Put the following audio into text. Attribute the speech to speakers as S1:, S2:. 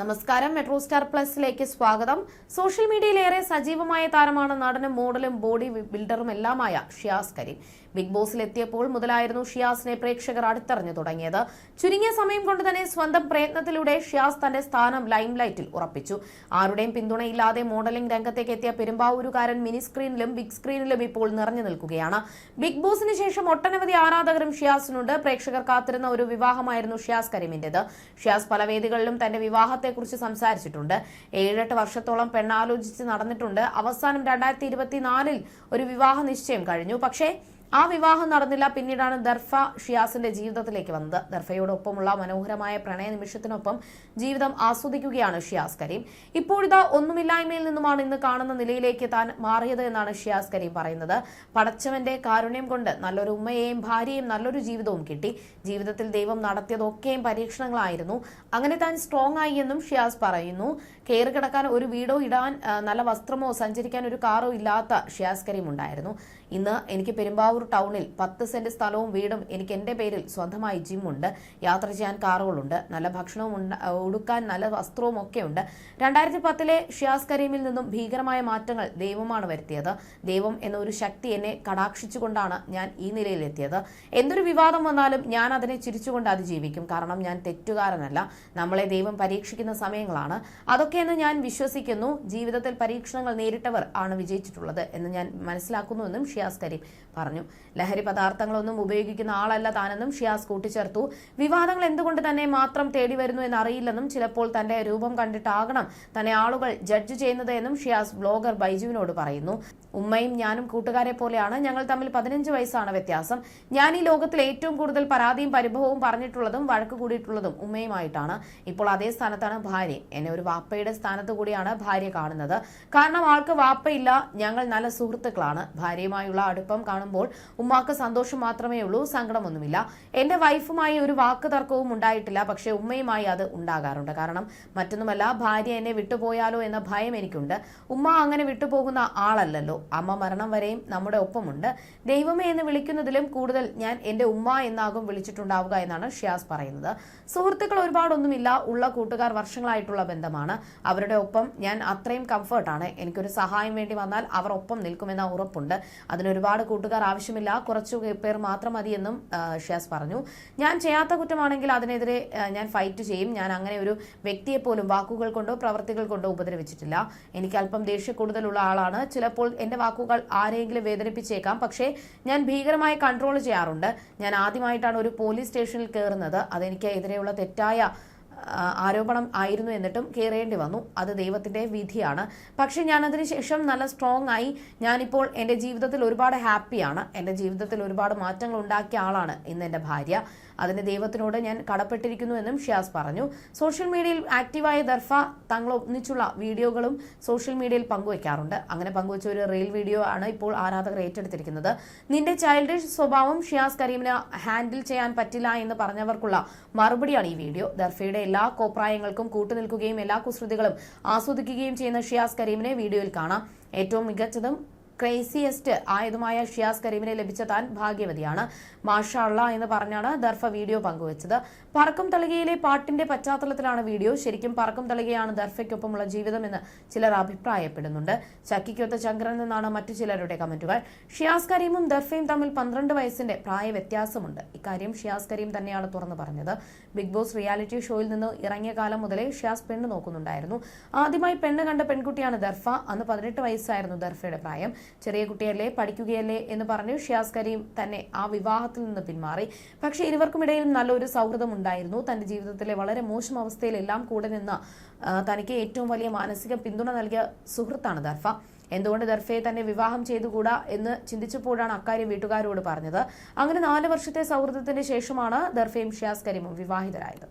S1: നമസ്കാരം. Metro star പ്ലസിലേക്ക് സ്വാഗതം. Social മീഡിയയിലേറെ സജീവമായ താരമാണ് നടനും മോഡലും ബോഡി ബിൽഡറും എല്ലാമായ ഷിയാസ് കരീം. ബിഗ് ബോസിൽ എത്തിയപ്പോൾ മുതലായിരുന്നു ഷിയാസിനെ പ്രേക്ഷകർ അടുത്തറിഞ്ഞു തുടങ്ങിയത്. ചുരുങ്ങിയ സമയം കൊണ്ട് തന്നെ സ്വന്തം പ്രയത്നത്തിലൂടെ ഷിയാസ് തന്റെ സ്ഥാനം ലൈംലൈറ്റിൽ ഉറപ്പിച്ചു. ആരുടെയും പിന്തുണയില്ലാതെ മോഡലിംഗ് രംഗത്തേക്ക് എത്തിയ പെരുമ്പാവൂരുകാരൻ മിനി സ്ക്രീനിലും ബിഗ് സ്ക്രീനിലും ഇപ്പോൾ നിറഞ്ഞു നിൽക്കുകയാണ്. ബിഗ് ബോസിന് ശേഷം ഒട്ടനവധി ആരാധകരും ഷിയാസിനുണ്ട്. പ്രേക്ഷകർ കാത്തിരുന്ന ഒരു വിവാഹമായിരുന്നു ഷിയാസ് കരീമിന്റേത്. ഷിയാസ് പല വേദികളിലും തന്റെ വിവാഹത്തെക്കുറിച്ച് സംസാരിച്ചിട്ടുണ്ട്. ഏഴെട്ട് വർഷത്തോളം പെണ്ണാലോചിച്ച് നടന്നിട്ടുണ്ട്. അവസാനം രണ്ടായിരത്തി ഇരുപത്തിനാലിൽ ഒരു വിവാഹ നിശ്ചയം കഴിഞ്ഞു. പക്ഷേ ആ വിവാഹം നടന്നില്ല. പിന്നീടാണ് ദർഫ ഷിയാസിന്റെ ജീവിതത്തിലേക്ക് വന്നത്. ദർഫയോടൊപ്പമുള്ള മനോഹരമായ പ്രണയ നിമിഷത്തിനൊപ്പം ജീവിതം ആസ്വദിക്കുകയാണ് ഷിയാസ് കരീം. ഇപ്പോഴിതാ ഒന്നുമില്ലായ്മയിൽ നിന്നുമാണ് ഇന്ന് കാണുന്ന നിലയിലേക്ക് താൻ മാറിയത് എന്നാണ് ഷിയാസ് കരീം പറയുന്നത്. പടച്ചവന്റെ കാരുണ്യം കൊണ്ട് നല്ലൊരു ഉമ്മയെയും ഭാര്യയും നല്ലൊരു ജീവിതവും കിട്ടി. ജീവിതത്തിൽ ദൈവം നടത്തിയതൊക്കെയും പരീക്ഷണങ്ങളായിരുന്നു. അങ്ങനെ താൻ സ്ട്രോങ് ആയി എന്നും ഷിയാസ് പറയുന്നു. കയറി കിടക്കാൻ ഒരു വീടോ ഇടാൻ നല്ല വസ്ത്രമോ സഞ്ചരിക്കാൻ ഒരു കാറോ ഇല്ലാത്ത ഷിയാസ് കരീം ഉണ്ടായിരുന്നു. ഇന്ന് എനിക്ക് പെരുമ്പാവൂർ ടൗണിൽ പത്ത് സെന്റ് സ്ഥലവും വീടും എനിക്ക് എന്റെ പേരിൽ സ്വന്തമായി ജിമ്മുണ്ട് യാത്ര ചെയ്യാൻ കാറുകളുണ്ട് നല്ല ഭക്ഷണവും ഉടുക്കാൻ നല്ല വസ്ത്രവും ഒക്കെ ഉണ്ട്. രണ്ടായിരത്തി പത്തിലെ ഷിയാസ് കരീമിൽ നിന്നും ഭീകരമായ മാറ്റങ്ങൾ ദൈവമാണ് വരുത്തിയത്. ദൈവം എന്നൊരു ശക്തി എന്നെ കടാക്ഷിച്ചുകൊണ്ടാണ് ഞാൻ ഈ നിലയിലെത്തിയത്. എന്തൊരു വിവാദം വന്നാലും ഞാൻ അതിനെ ചിരിച്ചുകൊണ്ട് അതിജീവിക്കും. കാരണം ഞാൻ തെറ്റുകാരനല്ല. നമ്മളെ ദൈവം പരീക്ഷിക്കുന്ന സമയങ്ങളാണ്. അതൊക്കെയെന്ന് ഞാൻ വിശ്വസിക്കുന്നു. ജീവിതത്തിൽ പരീക്ഷണങ്ങൾ നേരിട്ടവർ ആണ് വിജയിച്ചിട്ടുള്ളത് എന്ന് ഞാൻ മനസ്സിലാക്കുന്നുവെന്നും കരീം പറഞ്ഞു. ലഹരി പദാർത്ഥങ്ങളൊന്നും ഉപയോഗിക്കുന്ന ആളല്ല താനെന്നും ഷിയാസ് കൂട്ടിച്ചേർത്തു. വിവാദങ്ങൾ എന്തുകൊണ്ട് തന്നെ മാത്രം തേടി വരുന്നു എന്ന് അറിയില്ലെന്നും ചിലപ്പോൾ തന്റെ രൂപം കണ്ടിട്ടാകണം തന്നെ ആളുകൾ ജഡ്ജ് ചെയ്യുന്നത് എന്നും ഷിയാസ് ബ്ലോഗർ ബൈജുവിനോട് പറയുന്നു. ഉമ്മയും ഞാനും കൂട്ടുകാരെ പോലെയാണ്. ഞങ്ങൾ തമ്മിൽ പതിനഞ്ച് വയസ്സാണ് വ്യത്യാസം. ഞാൻ ഈ ലോകത്തിൽ ഏറ്റവും കൂടുതൽ പരാതിയും പരിഭവവും പറഞ്ഞിട്ടുള്ളതും വഴക്ക് കൂടിയിട്ടുള്ളതും ഉമ്മയുമായിട്ടാണ്. ഇപ്പോൾ അതേ സ്ഥാനത്താണ് ഭാര്യ. എന്നെ ഒരു വാപ്പയുടെ സ്ഥാനത്ത് കൂടിയാണ് ഭാര്യ കാണുന്നത്. കാരണം ആൾക്ക് വാപ്പയില്ല. ഞങ്ങൾ നല്ല സുഹൃത്തുക്കളാണ്. ഭാര്യയുമായുള്ള അടുപ്പം കാണുമ്പോൾ ഉമ്മാക്ക് സന്തോഷം മാത്രമേ ഉള്ളൂ സങ്കടമൊന്നുമില്ല. എന്റെ വൈഫുമായി ഒരു വാക്ക് തർക്കവും ഉണ്ടായിട്ടില്ല പക്ഷെ ഉമ്മയുമായി അത് ഉണ്ടാകാറുണ്ട്. കാരണം മറ്റൊന്നുമല്ല ഭാര്യ എന്നെ വിട്ടുപോയാലോ എന്ന ഭയം എനിക്കുണ്ട്. ഉമ്മ അങ്ങനെ വിട്ടുപോകുന്ന ആളല്ലല്ലോ. അമ്മ മരണം വരെയും നമ്മുടെ ഒപ്പമുണ്ട്. ദൈവമേ എന്ന് വിളിക്കുന്നതിലും കൂടുതൽ ഞാൻ എന്റെ ഉമ്മ എന്നാകും വിളിച്ചിട്ടുണ്ടാവുക എന്നാണ് ഷിയാസ് പറയുന്നത്. സുഹൃത്തുക്കൾ ഒരുപാടൊന്നുമില്ല. ഉള്ള കൂട്ടുകാർ വർഷങ്ങളായിട്ടുള്ള ബന്ധമാണ്. അവരുടെ ഒപ്പം ഞാൻ അത്രയും കംഫർട്ടാണ് എനിക്കൊരു സഹായം വേണ്ടി വന്നാൽ അവർ ഒപ്പം നിൽക്കുമെന്ന ഉറപ്പുണ്ട്. അതിന് ഒരുപാട് കൂട്ടുകാർ ആവശ്യമില്ല. കുറച്ചു പേർ മാത്രം മതിയെന്നും ഷിയാസ് പറഞ്ഞു. ഞാൻ ചെയ്യാത്ത കുറ്റമാണെങ്കിൽ അതിനെതിരെ ഞാൻ ഫൈറ്റ് ചെയ്യും. ഞാൻ അങ്ങനെ ഒരു വ്യക്തിയെ പോലും വാക്കുകൾ കൊണ്ടോ പ്രവർത്തികൾ കൊണ്ടോ ഉപദ്രവിച്ചിട്ടില്ല. എനിക്ക് അല്പം ദേഷ്യ കൂടുതലുള്ള ആളാണ്. ചിലപ്പോൾ എന്റെ വാക്കുകൾ ആരെയെങ്കിലും വേദനിപ്പിച്ചേക്കാം. പക്ഷേ ഞാൻ ഭീകരമായി കൺട്രോൾ ചെയ്യാറുണ്ട്. ഞാൻ ആദ്യമായിട്ടാണ് ഒരു പോലീസ് സ്റ്റേഷനിൽ കയറുന്നത് അതെനിക്ക് എതിരെയുള്ള തെറ്റായ ആരോപണം ആയിരുന്നു എന്നിട്ടും കയറേണ്ടി വന്നു. അത് ദൈവത്തിന്റെ വിധിയാണ്. പക്ഷെ ഞാൻ അതിനുശേഷം നല്ല സ്ട്രോങ് ആയി ഞാനിപ്പോൾ എന്റെ ജീവിതത്തിൽ ഒരുപാട് ഹാപ്പിയാണ് എന്റെ ജീവിതത്തിൽ ഒരുപാട് മാറ്റങ്ങൾ ഉണ്ടാക്കിയ ആളാണ് ഇന്ന് എന്റെ ഭാര്യ. അതിന് ദൈവത്തിനോട് ഞാൻ കടപ്പെട്ടിരിക്കുന്നു എന്നും ഷിയാസ് പറഞ്ഞു. സോഷ്യൽ മീഡിയയിൽ ആക്റ്റീവായ ദർഫ തങ്ങൾ ഒന്നിച്ചുള്ള വീഡിയോകളും സോഷ്യൽ മീഡിയയിൽ പങ്കുവയ്ക്കാറുണ്ട് അങ്ങനെ പങ്കുവച്ച ഒരു റെയിൽ വീഡിയോ ആണ് ഇപ്പോൾ ആരാധകർ ഏറ്റെടുത്തിരിക്കുന്നത്. നിന്റെ ചൈൽഡിഷ് സ്വഭാവം ഷിയാസ് കരീമിന് ഹാൻഡിൽ ചെയ്യാൻ പറ്റില്ല എന്ന് പറഞ്ഞവർക്കുള്ള മറുപടിയാണ് ഈ വീഡിയോ. ദർഫയുടെ എല്ലാ കോപ്രായങ്ങൾക്കും കൂട്ടുനിൽക്കുകയും എല്ലാ കുസൃതികളും ആസ്വദിക്കുകയും ചെയ്യുന്ന ഷിയാസ് കരീമിനെ വീഡിയോയിൽ കാണാം. ഏറ്റവും മികച്ചതും ക്രേസിയസ്റ്റ് ആയതുമായ ഷിയാസ് കരീമിനെ ലഭിച്ച താൻ ഭാഗ്യവതിയാണ്. മാഷാള്ള എന്ന് പറഞ്ഞാണ് ദർഫ വീഡിയോ പങ്കുവച്ചത്. പറക്കും തളികയിലെ പാട്ടിന്റെ പശ്ചാത്തലത്തിലാണ് വീഡിയോ. ശരിക്കും പറക്കും തളികയാണ് ദർഫയ്ക്കൊപ്പമുള്ള ജീവിതമെന്ന് ചിലർ അഭിപ്രായപ്പെടുന്നുണ്ട്. ചക്കിക്കൊത്ത ചങ്കരൻ എന്നാണ് മറ്റു ചിലരുടെ കമന്റുകൾ. ഷിയാസ് കരീമും ദർഫയും തമ്മിൽ പന്ത്രണ്ട് വയസ്സിന്റെ പ്രായ വ്യത്യാസമുണ്ട് ഇക്കാര്യം ഷിയാസ് കരീം തന്നെയാണ് തുറന്നു പറഞ്ഞത്. ബിഗ് ബോസ് റിയാലിറ്റി ഷോയിൽ നിന്ന് ഇറങ്ങിയ കാലം മുതലേ ഷിയാസ് പെണ്ണ് നോക്കുന്നുണ്ടായിരുന്നു. ആദ്യമായി പെണ്ണ് കണ്ട പെൺകുട്ടിയാണ് ദർഫ. അന്ന് പതിനെട്ട് വയസ്സായിരുന്നു ദർഫയുടെ പ്രായം. ചെറിയ കുട്ടിയല്ലേ പഠിക്കുകയല്ലേ എന്ന് പറഞ്ഞു ഷിയാസ് കരീം തന്നെ ആ വിവാഹത്തിൽ നിന്ന് പിന്മാറി. പക്ഷേ ഇരുവർക്കുമിടയിൽ നല്ലൊരു സൗഹൃദം ഉണ്ടായിരുന്നു തന്റെ ജീവിതത്തിലെ വളരെ മോശം അവസ്ഥയിലെല്ലാം കൂടെ നിന്ന് തനിക്ക് ഏറ്റവും വലിയ മാനസിക പിന്തുണ നൽകിയ സുഹൃത്താണ് ദർഫ. എന്തുകൊണ്ട് ദർഫയെ തന്നെ വിവാഹം ചെയ്തുകൂടാ എന്ന് ചിന്തിച്ചപ്പോഴാണ് അക്കാര്യം വീട്ടുകാരോട് പറഞ്ഞത്. അങ്ങനെ നാല് വർഷത്തെ സൗഹൃദത്തിന്റെ ശേഷമാണ് ദർഫയും ഷിയാസ് കരീമും വിവാഹിതരായത്.